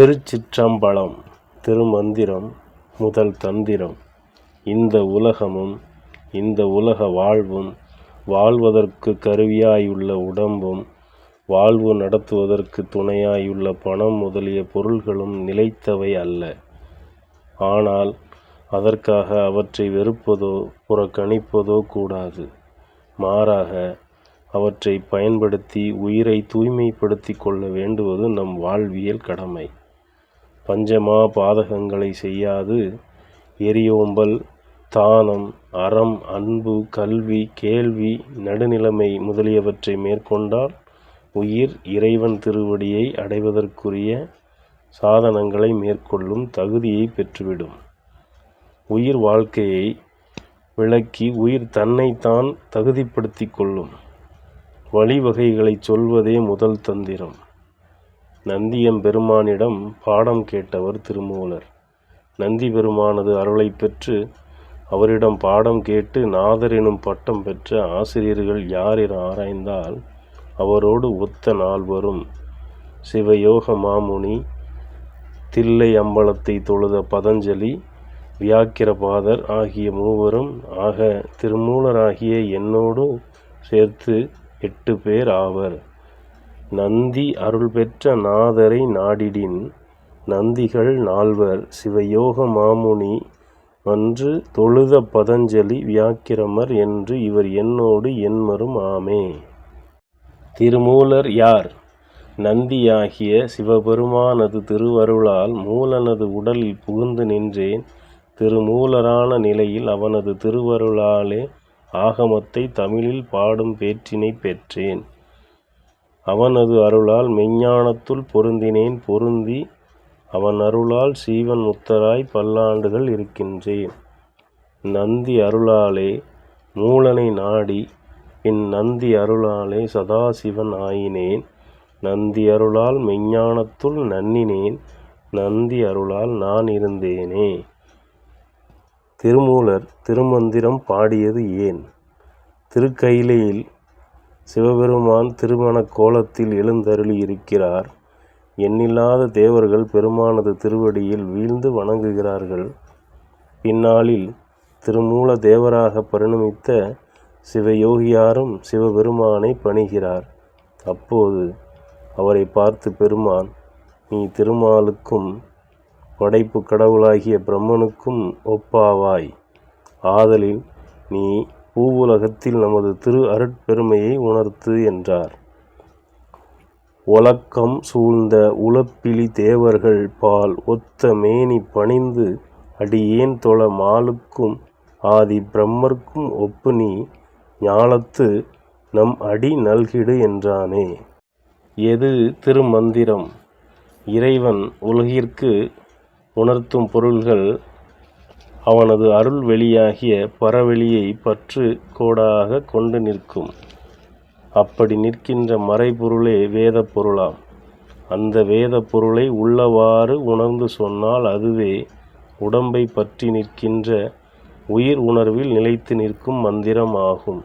திருச்சிற்றம்பலம் திருமந்திரம் முதல் தந்திரம். இந்த உலகமும் இந்த உலக வாழ்வும் வாழ்வதற்கு கருவியாயுள்ள உடம்பும் வாழ்வு நடத்துவதற்கு துணையாயுள்ள பணம் முதலிய பொருள்களும் நிலைத்தவை அல்ல. ஆனால் அதற்காக அவற்றை வெறுப்பதோ புறக்கணிப்பதோ கூடாது. மாறாக அவற்றை பயன்படுத்தி உயிரை தூய்மைப்படுத்திக் கொள்ள வேண்டுவது நம் வாழ்வியல் கடமை. பஞ்சமா பாதகங்களை செய்யாது. எரியோம்பல் தானம் அறம் அன்பு கல்வி கேள்வி நடுநிலைமை முதலியவற்றை மேற்கொண்டால் உயிர் இறைவன் திருவடியை அடைவதற்குரிய சாதனங்களை மேற்கொள்ளும் தகுதியை பெற்றுவிடும். உயிர் வாழ்க்கையை விளக்கி உயிர் தன்னைத்தான் தகுதிப்படுத்திக் கொள்ளும். வழிவகைகளை சொல்வதே முதல் தந்திரம். நந்தியம்பெருமானிடம் பாடம் கேட்டவர் திருமூலர். நந்தி பெருமானது அருளை பெற்று அவரிடம் பாடம் கேட்டு நாதர் எனும் பட்டம் பெற்ற ஆசிரியர்கள் யார் என ஆராய்ந்தால் அவரோடு ஒத்த நால்வரும் சிவயோக மாமுனி தில்லை அம்பலத்தை தொழுத பதஞ்சலி வியாக்கிரபாதர் ஆகிய மூவரும் ஆக திருமூலராகிய என்னோடு சேர்த்து எட்டு பேர் ஆவர். நந்தி அருள் பெற்ற நாதரை நாடிடின் நந்திகள் நால்வர் சிவயோக மாமுனி அன்று தொழுத பதஞ்சலி வியாக்கிரமர் என்று இவர் என்னோடு என்மரும் ஆமே. திருமூலர் யார்? நந்தியாகிய சிவபெருமானது திருவருளால் மூலனது உடலில் புகுந்து நின்றேன். திருமூலரான நிலையில் அவனது திருவருளாலே ஆகமத்தை தமிழில் பாடும் பேற்றினை பெற்றேன். அவனது அருளால் மெஞ்ஞானத்துள் பொருந்தினேன் பொருந்தி அவன் அருளால் சீவன் முத்தராய் பல்லாண்டுகள் இருக்கின்றேன். நந்தி அருளாலே மூலனை நாடி பின் நந்தி அருளாலே சதாசிவன் ஆயினேன். நந்தி அருளால் மெஞ்ஞானத்துள் நன்னினேன் நந்தி அருளால் நான் இருந்தேனே. திருமூலர் திருமந்திரம் பாடியது ஏன்? திருக்கயிலையில் சிவபெருமான் திருமண கோலத்தில் எழுந்தருளி இருக்கிறார். எண்ணில்லாத தேவர்கள் பெருமானது திருவடியில் வீழ்ந்து வணங்குகிறார்கள். பின்னாளில் திருமூல தேவராக பரிணமித்த சிவயோகியாரும் சிவபெருமானை பணிகிறார். அப்போது அவரை பார்த்து பெருமான் நீ திருமாலுக்கும் படைப்பு கடவுளாகிய பிரம்மனுக்கும் ஒப்பாவாய். ஆதலில் நீ பூவுலகத்தில் நமது திரு அருட்பெருமையை உணர்த்து என்றார். ஒலக்கம் சூழ்ந்த உளப்பிலி தேவர்கள் பால் ஒத்த மேனி பணிந்து அடியேன் தொழ மாலுக்கும் ஆதி பிரம்மர்க்கும் ஒப்பு நீ ஞாலத்து நம் அடி நல்கிடு என்றானே. எது திருமந்திரம்? இறைவன் உலகிற்கு உணர்த்தும் பொருள்கள் அவனது அருள் வெளியாகிய பரவெளியை பற்று கோடாக கொண்டு நிற்கும். அப்படி நிற்கின்ற மறைபொருளே வேத பொருளாம். அந்த வேத பொருளை உள்ளவாறு உணர்ந்து சொன்னால் அதுவே உடம்பை பற்றி நிற்கின்ற உயிர் உணர்வில் நிலைத்து நிற்கும் மந்திரம் ஆகும்.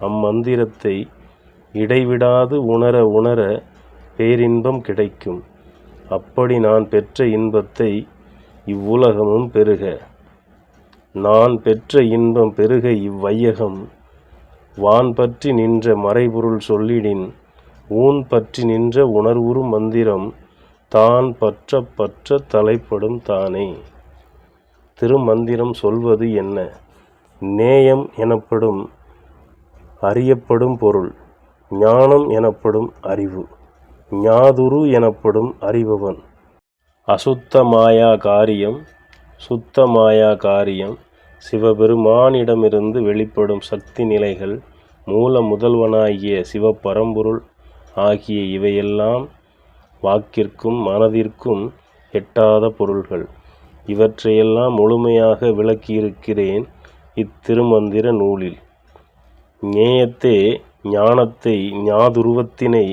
அம்மந்திரத்தை இடைவிடாது உணர உணர பேரின்பம் கிடைக்கும். அப்படி நான் பெற்ற இன்பத்தை இவ்வுலகமும் பெறுக நான் பெற்ற இன்பம் பெருக இவ்வையகம். வான் பற்றி நின்ற மறைபொருள் சொல்லிடின் ஊன் பற்றி நின்ற உணர்வுறு மந்திரம் தான் பற்ற பற்ற தலைப்படும் தானே. திருமந்திரம் சொல்வது என்ன? நேயம் எனப்படும் அறியப்படும் பொருள் ஞானம் எனப்படும் அறிவு ஞாதுரு எனப்படும் அறிபவன். அசுத்த மாயா காரியம் சுத்த மாயா காரியம் சிவபெருமானிடமிருந்து வெளிப்படும் சக்தி நிலைகள் மூல முதல்வனாகிய சிவபரம்பொருள் ஆகிய இவையெல்லாம் வாக்கிற்கும் மனதிற்கும் எட்டாத பொருள்கள். இவற்றையெல்லாம் முழுமையாக விளக்கியிருக்கிறேன் இத்திருமந்திர நூலில். ஞேயத்தே ஞானத்தை ஞாதுருவத்தினை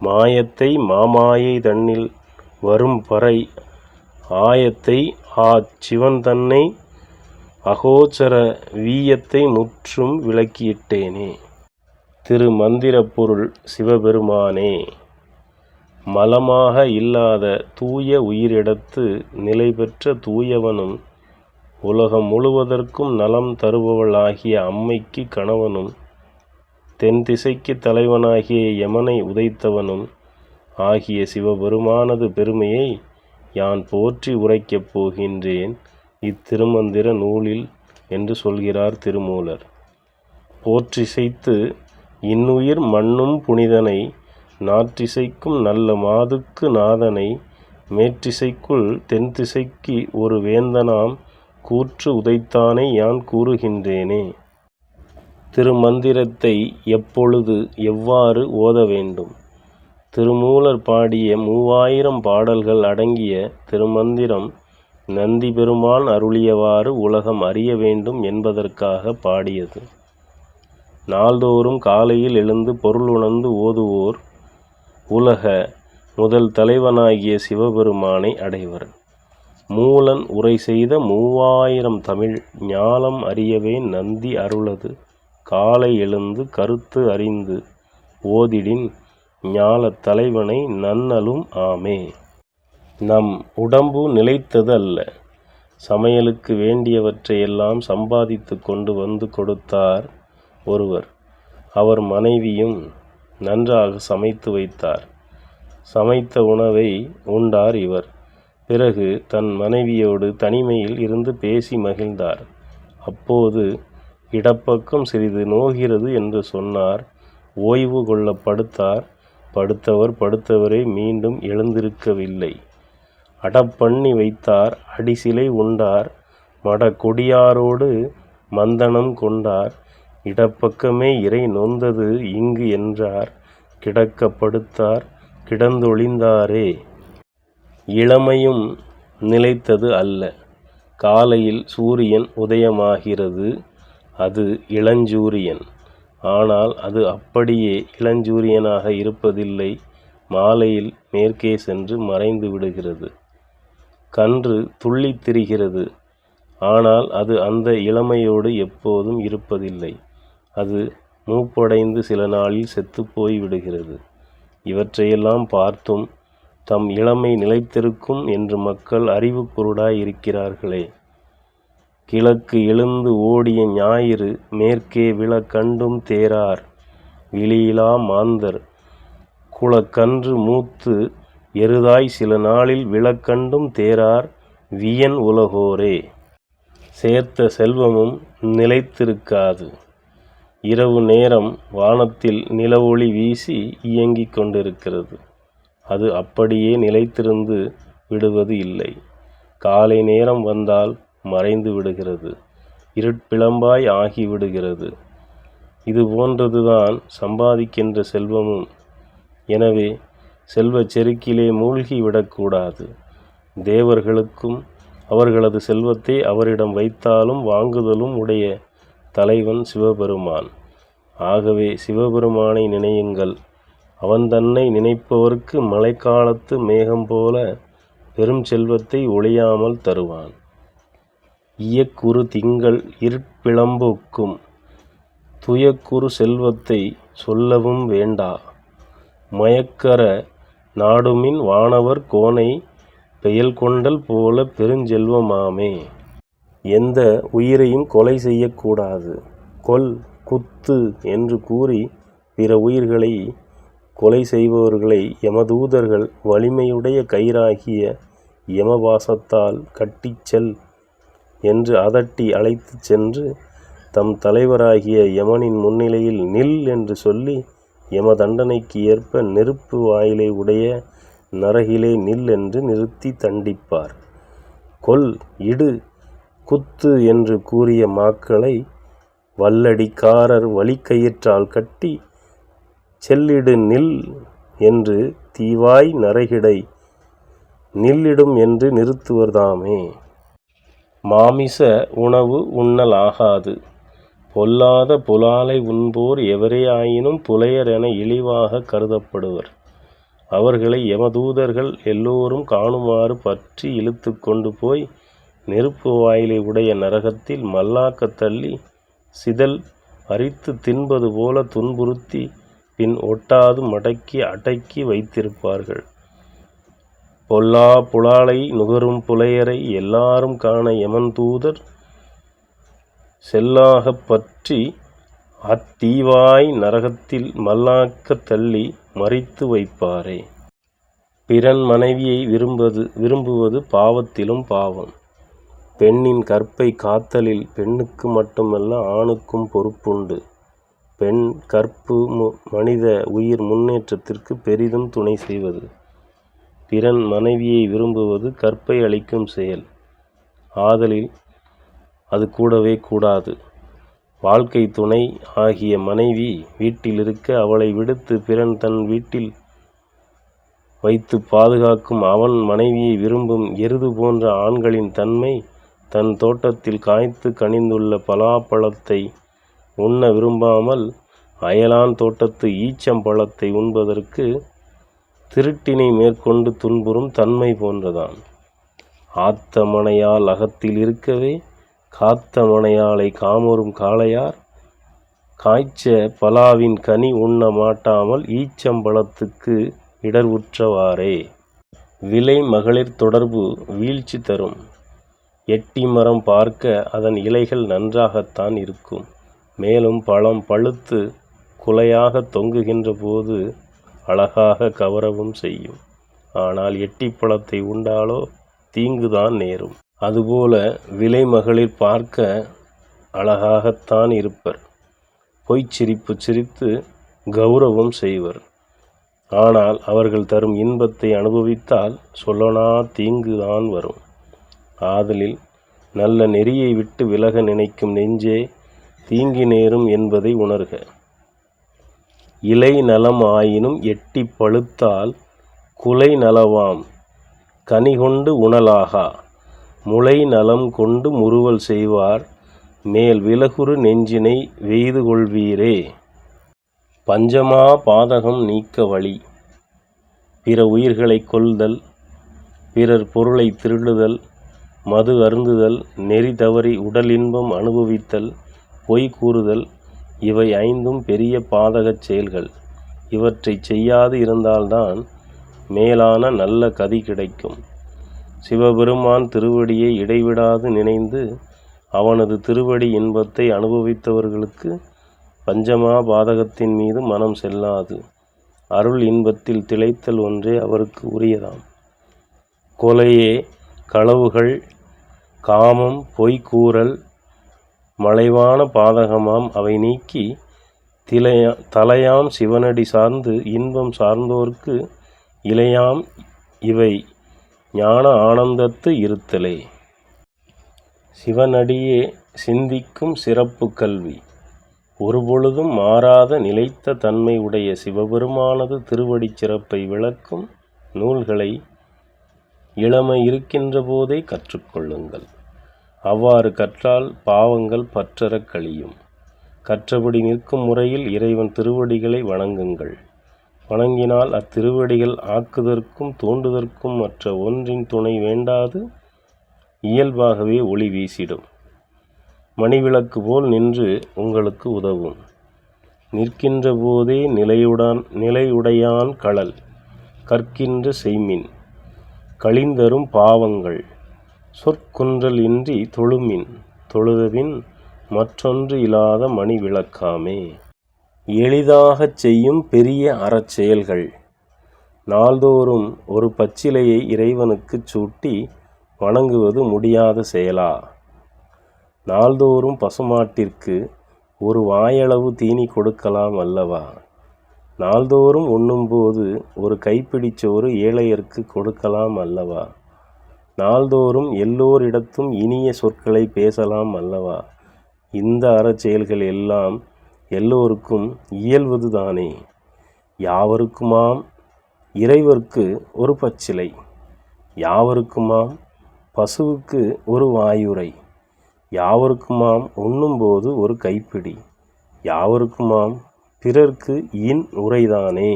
மாயத்தை மாமாயை தன்னில் வரும் பறை ஆயத்தை ஆ சிவன் தன்னை அகோச்சர வீயத்தை முற்றும் விளக்கியிட்டேனே. திரு மந்திர பொருள் சிவபெருமானே மலமாக இல்லாத தூய உயிரிடத்து நிலை பெற்ற தூயவனும் உலகம் முழுவதற்கும் நலம் தருபவளாகிய அம்மைக்கு கணவனும் தென் திசைக்கு தலைவனாகிய யமனை உதைத்தவனும் ஆகிய சிவபெருமானது பெருமையை யான் போற்றி உரைக்கப் போகின்றேன். இத்திருமந்திர நூலில் என்று சொல்கிறார் திருமூலர். போற்றிசைத்து இன்னுயிர் மண்ணும் புனிதனை நாற்றிசைக்கும் நல்ல மாதுக்கு நாதனை மேற்றிசைக்குள் தென்திசைக்கு ஒரு வேந்தனாம் கூற்று உதைத்தானே யான் கூறுகின்றேனே. திருமந்திரத்தை எப்பொழுது எவ்வாறு ஓத வேண்டும்? திருமூலர் பாடிய மூவாயிரம் பாடல்கள் அடங்கிய திருமந்திரம் நந்தி பெருமான் அருளியவாறு உலகம் அறிய வேண்டும் என்பதற்காக பாடியது. நாள்தோறும் காலையில் எழுந்து பொருள் உணர்ந்து ஓதுவோர் உலக முதல் தலைவனாகிய சிவபெருமானை அடைவர். மூலன் உரை செய்த மூவாயிரம் தமிழ் ஞாலம் அறியவே நந்தி அருளது. காலை எழுந்து கருத்து அறிந்து ஓதிடின் ஞாலத் தலைவனை நன்னலும் ஆமே. நம் உடம்பு நிலைத்தது அல்ல சமையலுக்கு வேண்டியவற்றையெல்லாம் சம்பாதித்து கொண்டு வந்து கொடுத்தார் ஒருவர். அவர் மனைவியும் நன்றாக சமைத்து வைத்தார். சமைத்த உணவை உண்டார் இவர். பிறகு தன் மனைவியோடு தனிமையில் இருந்து பேசி மகிழ்ந்தார். அப்போது இடப்பக்கம் சிறிது நோகிறது என்று சொன்னார். ஓய்வு கொள்ள படுத்தார். படுத்தவர் படுத்தவரே மீண்டும் எழுந்திருக்கவில்லை. அடப்பண்ணி வைத்தார் அடிசிலை உண்டார் மட கொடியாரோடு மந்தனம் கொண்டார். இடப்பக்கமே இறை நொந்தது இங்கு என்றார் கிடக்கப்படுத்தார் கிடந்தொழிந்தாரே. இளமையும் நிலைத்தது அல்ல காலையில் சூரியன் உதயமாகிறது அது இளஞ்சூரியன். ஆனால் அது அப்படியே இளஞ்சூரியனாக இருப்பதில்லை மாலையில் மேற்கே சென்று மறைந்து விடுகிறது கன்று துள்ளித் திரிகிறது. ஆனால் அது அந்த இளமையோடு எப்போதும் இருப்பதில்லை. அது மூப்படைந்து சில நாளில் செத்துப்போய் விடுகிறது. இவற்றையெல்லாம் பார்த்தும் தம் இளமை நிலைத்திருக்கும் என்று மக்கள் அறிவு குருடாய் இருக்கிறார்களே கிழக்கு எழுந்து ஓடிய ஞாயிறு மேற்கே விழ கண்டும் தேரார். விழியிலா மாந்தர். குளக்கன்று மூத்து எருதாய் சில நாளில் விழக்கண்டும் தேரார் வியன் உலகோரே. சேர்த்த செல்வமும் நிலைத்திருக்காது. இரவு நேரம் வானத்தில் நிலவொளி வீசி இயங்கிக் கொண்டிருக்கிறது. அது அப்படியே நிலைத்திருந்து விடுவது இல்லை. காலை நேரம் வந்தால் மறைந்து விடுகிறது. இருட்பிளம்பாய் ஆகிவிடுகிறது இது போன்றதுதான் சம்பாதிக்கின்ற செல்வமும். எனவே செல்வச் செருக்கிலே மூழ்கி விடக்கூடாது. தேவர்களுக்கும் அவர்களது செல்வத்தை அவரிடம் வைத்தாலும் வாங்குதலும் உடைய தலைவன் சிவபெருமான். ஆகவே சிவபெருமானை நினையுங்கள். அவன் தன்னை நினைப்பவர்க்கு மழைக்காலத்து மேகம் போல பெரும் செல்வத்தை ஒழியாமல் தருவான். இயக்குறு திங்கள் இருட்பிளம்புக்கும் துயக்குறு செல்வத்தை சொல்லவும் வேண்டா. மயக்கர நாடுமின் வானவர் கோனை பெயல் கொண்டல் போல பெருஞ்செல்வமாமே. எந்த உயிரையும் கொலை செய்யக்கூடாது. கொல் குத்து என்று கூறி பிற உயிர்களை கொலை செய்பவர்களை யமதூதர்கள் வலிமையுடைய கயிறாகிய யமபாசத்தால் கட்டிச் செல் என்று அதட்டி அழைத்துச் சென்று தம் தலைவராகிய யமனின் முன்னிலையில் நில் என்று சொல்லி யம தண்டனைக்கு ஏற்ப நெருப்பு வாயிலை உடைய நரகிலே நில் என்று நிறுத்தி தண்டிப்பார். கொல் இடு குத்து என்று கூறிய மாக்களை வல்லடிக்காரர் வலிக்கயிற்றால் கட்டி செல்லிடு நில் என்று தீவாய் நரகிடை நில்லிடும் என்று நிறுத்துவர்தாமே. மாமிச உணவு உண்ணலாகாது. பொல்லாத புலாலை உண்போர் எவரே ஆயினும் புலையர் என இழிவாக கருதப்படுவர். அவர்களை யமதூதர்கள் எல்லோரும் காணுமாறு பற்றி இழுத்து கொண்டு போய் நெருப்பு வாயிலை உடைய நரகத்தில் மல்லாக்க தள்ளி சிதல் அரித்து தின்பது போல துன்புறுத்தி பின் ஒட்டாது மடக்கி அடக்கி வைத்திருப்பார்கள். பொல்லா புலாலை நுகரும் புலையரை எல்லாரும் காண யமன் தூதர் செல்லாகப் பற்றி அத்தீவாய் நரகத்தில் மல்லாக்கத் தள்ளி மறித்து வைப்பாரே. பிறன் மனைவியை விரும்பது விரும்புவது பாவத்திலும் பாவம். பெண்ணின் கற்பை காத்தலில் பெண்ணுக்கு மட்டுமல்ல ஆணுக்கும் பொறுப்புண்டு. பெண் கற்பு மு- மனித உயிர் முன்னேற்றத்திற்கு பெரிதும் துணை செய்வது. பிறன் மனைவியை விரும்புவது கற்பை அளிக்கும் செயல். ஆதலில் அது கூடவே கூடாது. வாழ்க்கை துணை ஆகிய மனைவி வீட்டில் இருக்க அவளை விடுத்து பிறன் தன் வீட்டில் வைத்து பாதுகாக்கும் அவன் மனைவியை விரும்பும் எருது போன்ற ஆண்களின் தன்மை தன் தோட்டத்தில் காய்த்து கனிந்துள்ள பலாப்பழத்தை உண்ண விரும்பாமல் அயலான் தோட்டத்து ஈச்சம்பழத்தை உண்பதற்கு திருட்டினை மேற்கொண்டு துன்புறும் தன்மை போன்றதான் ஆத்தமனையால் அகத்தில் இருக்கவே காத்த மனையாளை காமரும் காளையார். காய்ச்ச பலாவின் கனி உண்ண மாட்டாமல் ஈச்சம்பழத்துக்கு இடர்வுற்றவாறே. விலை மகளிர் தொடர்பு வீழ்ச்சி தரும். எட்டி மரம் பார்க்க அதன் இலைகள் நன்றாகத்தான் இருக்கும். மேலும் பழம் பழுத்து குலையாக தொங்குகின்ற போது அழகாக கவரவும் செய்யும். ஆனால் எட்டி பழத்தை உண்டாலோ தீங்குதான் நேரும். அதுபோல விலை மகளிர் பார்க்க அழகாகத்தான் இருப்பர். பொய்ச் சிரிப்பு சிரித்து கௌரவம் செய்வர். ஆனால் அவர்கள் தரும் இன்பத்தை அனுபவித்தால் சொல்லனா தீங்குதான் வரும். ஆதலில் நல்ல நெறியை விட்டு விலக நினைக்கும் நெஞ்சே தீங்கி நேரும் என்பதை உணர்க. இலை நலம் ஆயினும் எட்டி பழுத்தால் குலை நலவாம். கனிகொண்டு உணலாகா? முளை நலம் கொண்டு முறுவல் செய்வார். மேல் விலகுறு நெஞ்சினை வெய்து கொள்வீரே. பஞ்சமா பாதகம் நீக்க வழி. பிற உயிர்களை கொல்தல் பிறர் பொருளை திருடுதல் மது அருந்துதல் நெறி தவறி உடல் இன்பம் அனுபவித்தல் பொய் கூறுதல் இவை ஐந்தும் பெரிய பாதகச் செயல்கள். இவற்றை செய்யாது இருந்தால்தான் மேலான நல்ல கதி கிடைக்கும். சிவபெருமான் திருவடியை இடைவிடாது நினைந்து அவனது திருவடி இன்பத்தை அனுபவித்தவர்களுக்கு பஞ்சமா பாதகத்தின் மீது மனம் செல்லாது. அருள் இன்பத்தில் திளைத்தல் ஒன்றே அவருக்கு உரியதாம். கொலையே களவுகள் காமம் பொய்க்கூறல் மலைவான பாதகமாம் அவை நீக்கி திலையா தலையாம் சிவனடி சார்ந்து இன்பம் சார்ந்தோர்க்கு இளையாம் இவை ஞான ஆனந்தத்து இருத்தலே. சிவனடியே சிந்திக்கும் சிறப்பு கல்வி. ஒருபொழுதும் மாறாத நிலைத்த தன்மை உடைய சிவபெருமானது திருவடிச் சிறப்பை விளக்கும் நூல்களை இளமை இருக்கின்ற போதே கற்றுக்கொள்ளுங்கள் அவ்வாறு கற்றால் பாவங்கள் பற்றறக் கழியும். கற்றபடி நிற்கும் முறையில் இறைவன் திருவடிகளை வணங்குங்கள். வணங்கினால் அத்திருவடிகள் ஆக்குதற்கும் தோண்டுதற்கும் மற்ற ஒன்றின் துணை வேண்டாது இயல்பாகவே ஒளி வீசிடும். மணிவிளக்கு போல் நின்று உங்களுக்கு உதவும். நிற்கின்ற போதே நிலையுடன் நிலையுடையான் களல் கற்கின்ற செய்மின் கழிந்தரும் பாவங்கள் சொற்குன்றல் இன்றி தொழுமின் தொழுதபின் மற்றொன்று இல்லாத மணி விளக்காமே எளிதாகச் செய்யும் பெரிய அறச்செயல்கள். நாள்தோறும் ஒரு பச்சிலையை இறைவனுக்குச் சூட்டி வணங்குவது முடியாத செயலா? நாள்தோறும் பசுமாட்டிற்கு ஒரு வாயளவு தீனி கொடுக்கலாம் அல்லவா? நாள்தோறும் உண்ணும்போது ஒரு கைப்பிடிச்சோறு ஏழையர்க்கு கொடுக்கலாம் அல்லவா? நாள்தோறும் எல்லோரிடத்தும் இனிய சொற்களை பேசலாம் அல்லவா? இந்த அறச்செயல்கள் எல்லாம் எல்லோருக்கும் இயல்வது தானே யாவருக்குமாம் இறைவர்க்கு ஒரு பச்சிலை. யாவருக்குமாம் பசுவுக்கு ஒரு வாயுரை. யாவருக்குமாம் உண்ணும்போது ஒரு கைப்பிடி. யாவருக்குமாம் பிறர்க்கு இன் உரைதானே.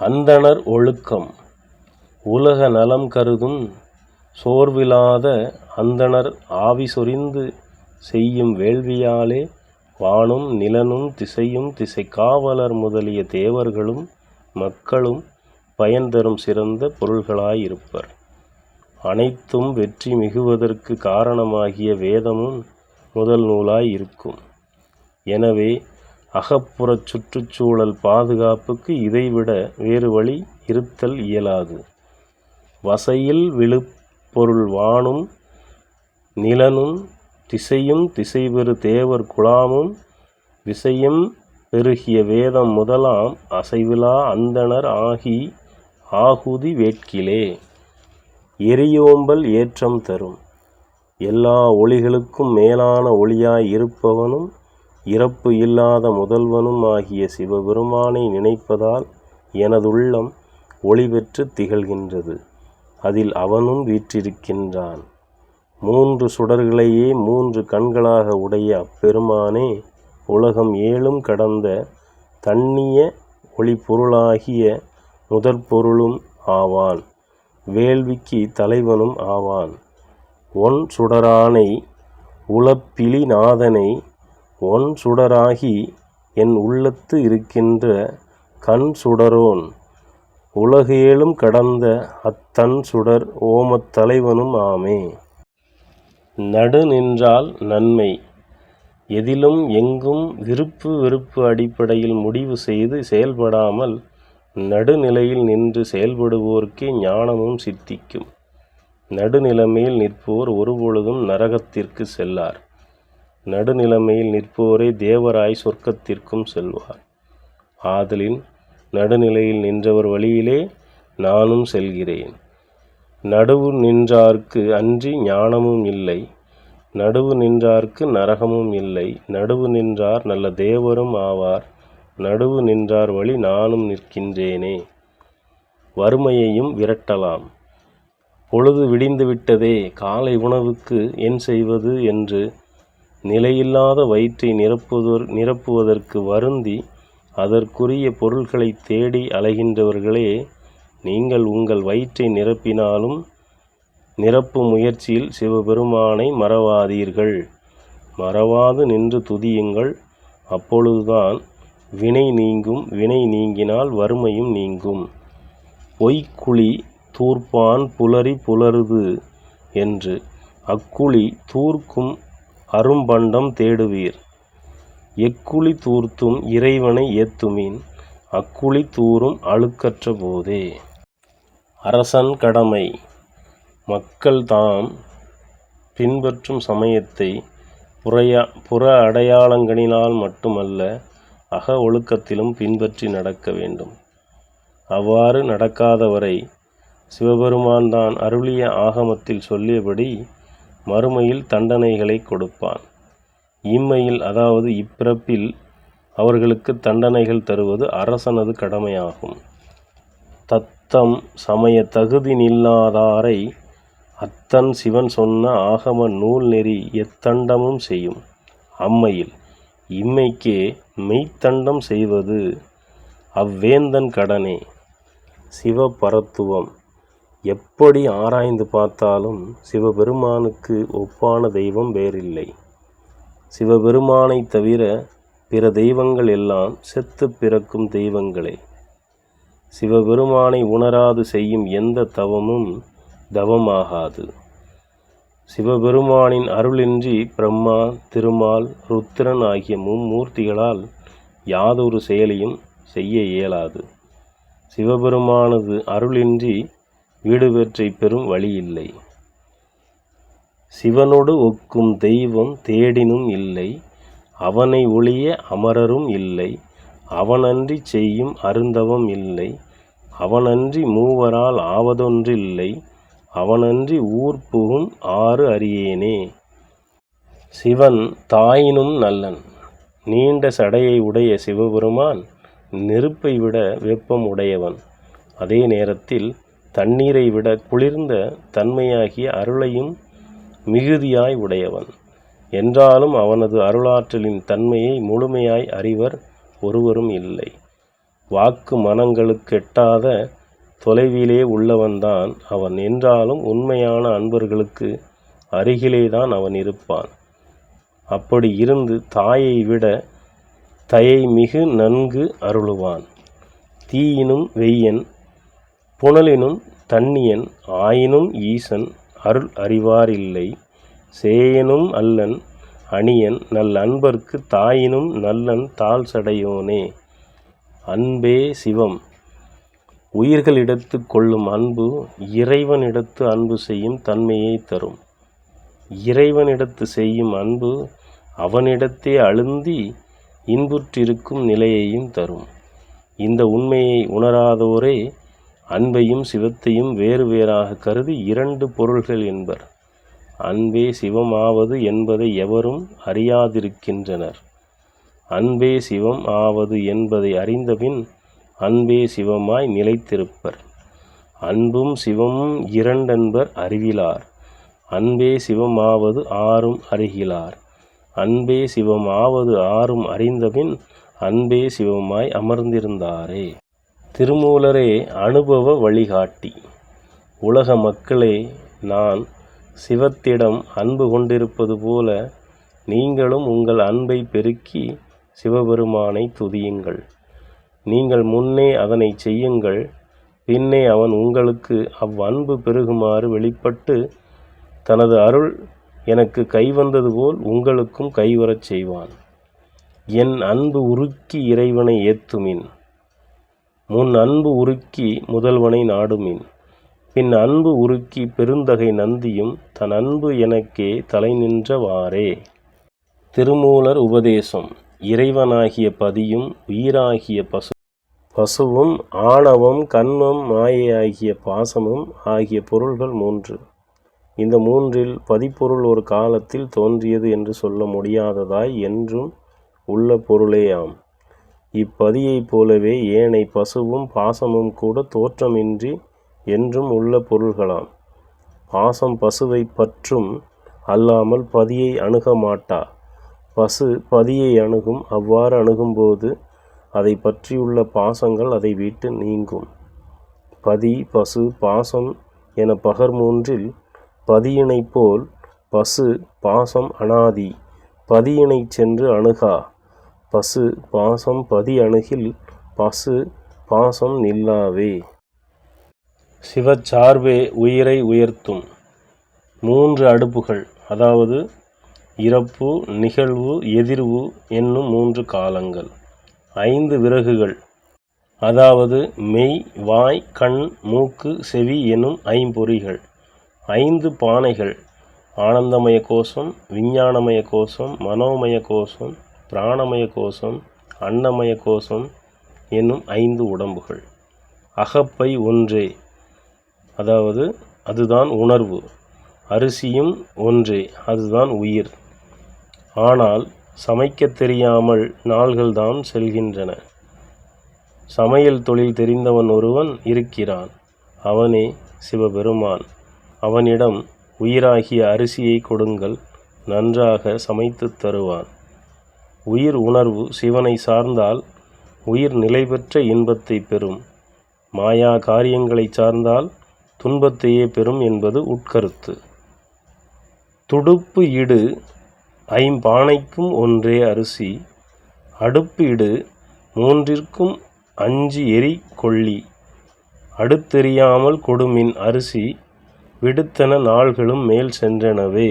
அந்தணர் ஒழுக்கம். உலக நலம் கருதும் சோர்விலாத அந்தணர் ஆவி சொரிந்து செய்யும் வேள்வியாலே வானும் நிலனும் திசையும் திசை காவலர் முதலிய தேவர்களும் மக்களும் பயன் தரும் சிறந்த பொருள்களாயிருப்பர். அனைத்தும் வெற்றி மிகுவதற்கு காரணமாகிய வேதமும் முதல் நூலாய் இருக்கும் எனவே அகப்புறச் சுற்றுச்சூழல் பாதுகாப்புக்கு இதைவிட வேறு வழி இருத்தல் இயலாது. வசையில் விழுப்பொருள் வானும் நிலனும் திசையும் திசைபெறு தேவர் குழாமும் விசையும் பெருகிய வேதம் முதலாம் அசைவிலா அந்தணர் ஆகி ஆகுதி வேட்கிலே. எரியோம்பல் ஏற்றம் தரும். எல்லா ஒளிகளுக்கும் மேலான ஒளியாய் இருப்பவனும் இறப்பு இல்லாத முதல்வனும் ஆகிய சிவபெருமானை நினைப்பதால் எனதுள்ளம் ஒளி பெற்று திகழ்கின்றது. அதில் அவனும் வீற்றிருக்கின்றான். மூன்று சுடர்களையே மூன்று கண்களாக உடைய அப்பெருமானே உலகம் ஏழும் கடந்த தண்ணிய ஒளிப்பொருளாகிய முதற்பொருளும் ஆவான். வேள்விக்கு தலைவனும் ஆவான். ஒன் சுடரானை உளப்பிலி நாதனை ஒன் சுடராகி என் உள்ளத்து இருக்கின்ற கண் சுடரோன். உலகேலும் கடந்த அத்தன் சுடர் ஓமத் தலைவனும் ஆமே. நடு நின்றால் நன்மை. எதிலும் எங்கும் விருப்பு வெறுப்பு அடிப்படையில் முடிவு செய்து செயல்படாமல் நடுநிலையில் நின்று செயல்படுவோர்க்கே ஞானமும் சித்திக்கும். நடுநிலைமையில் நிற்போர் ஒருபொழுதும் நரகத்திற்கு செல்லார். நடுநிலைமையில் நிற்போரே தேவராய் சொர்க்கத்திற்கும் செல்வார். ஆதலின் நடுநிலையில் நின்றவர் வழியிலே நானும் செல்கிறேன். நடுவு நின்றார்க்கு அன்றி ஞானமும் இல்லை. நடுவு நின்றார்க்கு நரகமும் இல்லை. நடுவு நின்றார் நல்ல தேவரும் ஆவார். நடுவு நின்றார் வழி நானும் நிற்கின்றேனே. வறுமையையும் விரட்டலாம். பொழுது விடிந்து விட்டதே. காலை உணவுக்கு என் செய்வது என்று நிலையில்லாத வயிற்றை நிரப்புவதற் நிரப்புவதற்கு வருந்தி அதற்குரிய பொருள்களை தேடி அலைகின்றவர்களே நீங்கள் உங்கள் வயிற்றை நிரப்பினாலும் நிரப்பும் முயற்சியில் சிவபெருமானை மறவாதீர்கள். மறவாது நின்று துதியுங்கள். அப்பொழுதுதான் வினை நீங்கும். வினை நீங்கினால் வறுமையும் நீங்கும். பொய்க்குழி தூர்ப்பான் புலரி புலருது என்று. அக்குழி தூர்க்கும் அரும்பண்டம் தேடுவீர். எக்குழி தூர்த்தும் இறைவனை ஏத்துமின். அக்குழி தூரும் அழுக்கற்ற போதே. அரசன் கடமை. மக்கள் தாம் பின்பற்றும் சமயத்தை புறையா புற அடையாளங்களினால் மட்டுமல்ல அக ஒழுக்கத்திலும் பின்பற்றி நடக்க வேண்டும். அவ்வாறு நடக்காதவரை சிவபெருமான் தான் அருளிய ஆகமத்தில் சொல்லியபடி மறுமையில் தண்டனைகளை கொடுப்பான். இம்மையில் அதாவது இப்பிறப்பில் அவர்களுக்கு தண்டனைகள் தருவது அரசனது கடமையாகும். தத் அத்தம் சமய தகுதி நில்லாதாரை அத்தன் சிவன் சொன்ன ஆகம நூல் நெறி எத்தண்டமும் செய்யும். அம்மையில் இம்மைக்கே மெய்த்தண்டம் செய்வது அவ்வேந்தன் கடனே. சிவபரத்துவம் எப்படி ஆராய்ந்து பார்த்தாலும் சிவபெருமானுக்கு ஒப்பான தெய்வம் வேறில்லை. சிவபெருமானைத் தவிர பிற தெய்வங்கள் எல்லாம் செத்து பிறக்கும் தெய்வங்களே. சிவபெருமானை உணராது செய்யும் எந்த தவமும் தவமாகாது. சிவபெருமானின் அருளின்றி பிரம்மா திருமால் ருத்திரன் ஆகிய மும்மூர்த்திகளால் யாதொரு செயலையும் செய்ய இயலாது. சிவபெருமானது அருளின்றி வீடு பெறும் பெறும் வழியில்லை சிவனோடு ஒக்கும் தெய்வம் தேடினும் இல்லை. அவனை ஒழிய அமரரும் இல்லை. அவனன்றி செய்யும் அருந்தவம் இல்லை. அவனன்றி மூவரால் ஆவதொன்றில்லை. அவனன்றி ஊர் புகும் ஆறு அறியேனே. சிவன் தாயினும் நல்லன். நீண்ட சடையை உடைய சிவபெருமான் நெருப்பை விட வெப்பம் உடையவன். அதே நேரத்தில் தண்ணீரை விட குளிர்ந்த தன்மையாகிய அருளையும் மிகுதியாய் உடையவன். என்றாலும் அவனது அருளாற்றலின் தன்மையை முழுமையாய் அறிவர் ஒருவரும் இல்லை. வாக்கு மனங்களுக்கு எட்டாத தொலைவிலே உள்ளவன்தான் அவன். என்றாலும் உண்மையான அன்பர்களுக்கு அருகிலேதான் அவன் இருப்பான். அப்படி இருந்து தாயை விட தயை மிகு நன்கு அருளுவான். தீயினும் வெய்யன் புனலினும் தண்ணியன் ஆயினும் ஈசன் அருள் அறிவாரில்லை. சேயனும் அல்லன் அணியன் நல் அன்பர்க்கு தாயினும் நல்லன் தாழ் சடையோனே. அன்பே சிவம். உயிர்களிடத்து கொள்ளும் அன்பு இறைவனிடத்து அன்பு செய்யும் தன்மையை தரும். இறைவனிடத்து செய்யும் அன்பு அவனிடத்தே அழுந்தி இன்புற்றிருக்கும் நிலையையும் தரும். இந்த உண்மையை உணராதோரே அன்பையும் சிவத்தையும் வேறு வேறாக கருதி இரண்டு பொருள்கள் என்பர். அன்பே சிவமாவது என்பதை எவரும் அறியாதிருக்கின்றனர். அன்பே சிவம் ஆவது என்பதை அறிந்தபின் அன்பே சிவமாய் நிலைத்திருப்பர். அன்பும் சிவமும் இரண்டென்பர் அறிவிலார். அன்பே சிவமாவது ஆறும் அறிகிலார். அன்பே சிவமாவது ஆறும் அறிந்தபின் அன்பே சிவமாய் அமர்ந்திருந்தாரே. திருமூலரே அனுபவ வழிகாட்டி. உலக மக்களே நான் சிவத்திடம் அன்பு கொண்டிருப்பது போல நீங்களும் உங்கள் அன்பை பெருக்கி சிவபெருமானை துதியுங்கள். நீங்கள் முன்னே அதனை செய்யுங்கள். பின்னே அவன் உங்களுக்கு அவ்வன்பு பெருகுமாறு வெளிப்பட்டு தனது அருள் எனக்கு கைவந்தது போல் உங்களுக்கும் கைவரச் செய்வான். என் அன்பு உருக்கி இறைவனை ஏத்துமின். முன் அன்பு உருக்கி முதல்வனை நாடுமின். பின் அன்பு உருக்கி பெருந்தகை நந்தியும் தன் அன்பு எனக்கே தலை நின்றவாறே. திருமூலர் உபதேசம். இறைவனாகிய பதியும் உயிராகிய பசு பசுவும் ஆணவம் கண்மம் மாயையாகிய பாசமும் ஆகிய பொருள்கள் மூன்று. இந்த மூன்றில் பதிப்பொருள் ஒரு காலத்தில் தோன்றியது என்று சொல்ல முடியாததாய் என்றும் உள்ள பொருளேயாம். இப்பதியைப் போலவே ஏனை பசுவும் பாசமும் கூட தோற்றமின்றி என்றும் உள்ள பொருள்களாம். பாசம் பசுவை பற்றும் அல்லாமல் பதியை அணுக மாட்டா. பசு பதியை அணுகும் அவ்வாறு அணுகும்போது அதை பற்றியுள்ள பாசங்கள் அதை விட்டு நீங்கும். பதி பசு பாசம் என பகர் மூன்றில் பதியினைப் போல் பசு பாசம் அனாதி பதியினைச் சென்று அணுகா. பசு பாசம் பதி அணுகில் பசு பாசம் நில்லாவே. சிவச்சார்பே உயிரை உயர்த்தும். மூன்று அடுப்புகள் அதாவது இறப்பு நிகழ்வு எதிர்வு என்னும் மூன்று காலங்கள். ஐந்து விறகுகள் அதாவது மெய் வாய் கண் மூக்கு செவி எனும் ஐம்பொறிகள். ஐந்து பானைகள் ஆனந்தமய கோஷம் விஞ்ஞானமய கோஷம் மனோமய கோஷம் பிராணமய கோஷம் அன்னமய கோஷம் என்னும் ஐந்து உடம்புகள். அகப்பை ஒன்றே அதாவது அதுதான் உணர்வு. அரிசியும் ஒன்றே அதுதான் உயிர். ஆனால் சமைக்கத் தெரியாமல் நாள்கள்தான் செல்கின்றன. சமையல் தொழில் தெரிந்தவன் ஒருவன் இருக்கிறான். அவனே சிவபெருமான். அவனிடம் உயிராகிய அரிசியை கொடுங்கள் நன்றாக சமைத்துத் தருவான். உயிர் உணர்வு சிவனை சார்ந்தால் உயிர் நிலை பெற்ற இன்பத்தை பெறும். மாயா காரியங்களை சார்ந்தால் துன்பத்தையே பெறும் என்பது உட்கருத்து. துடுப்பு இடு ஐம்பானைக்கும் ஒன்றே அரிசி. அடுப்பு இடு மூன்றிற்கும் அஞ்சு எரி கொள்ளி அடுத்தெரியாமல் கொடுமின் அரிசி விடுத்தன நாள்களும் மேல் சென்றனவே.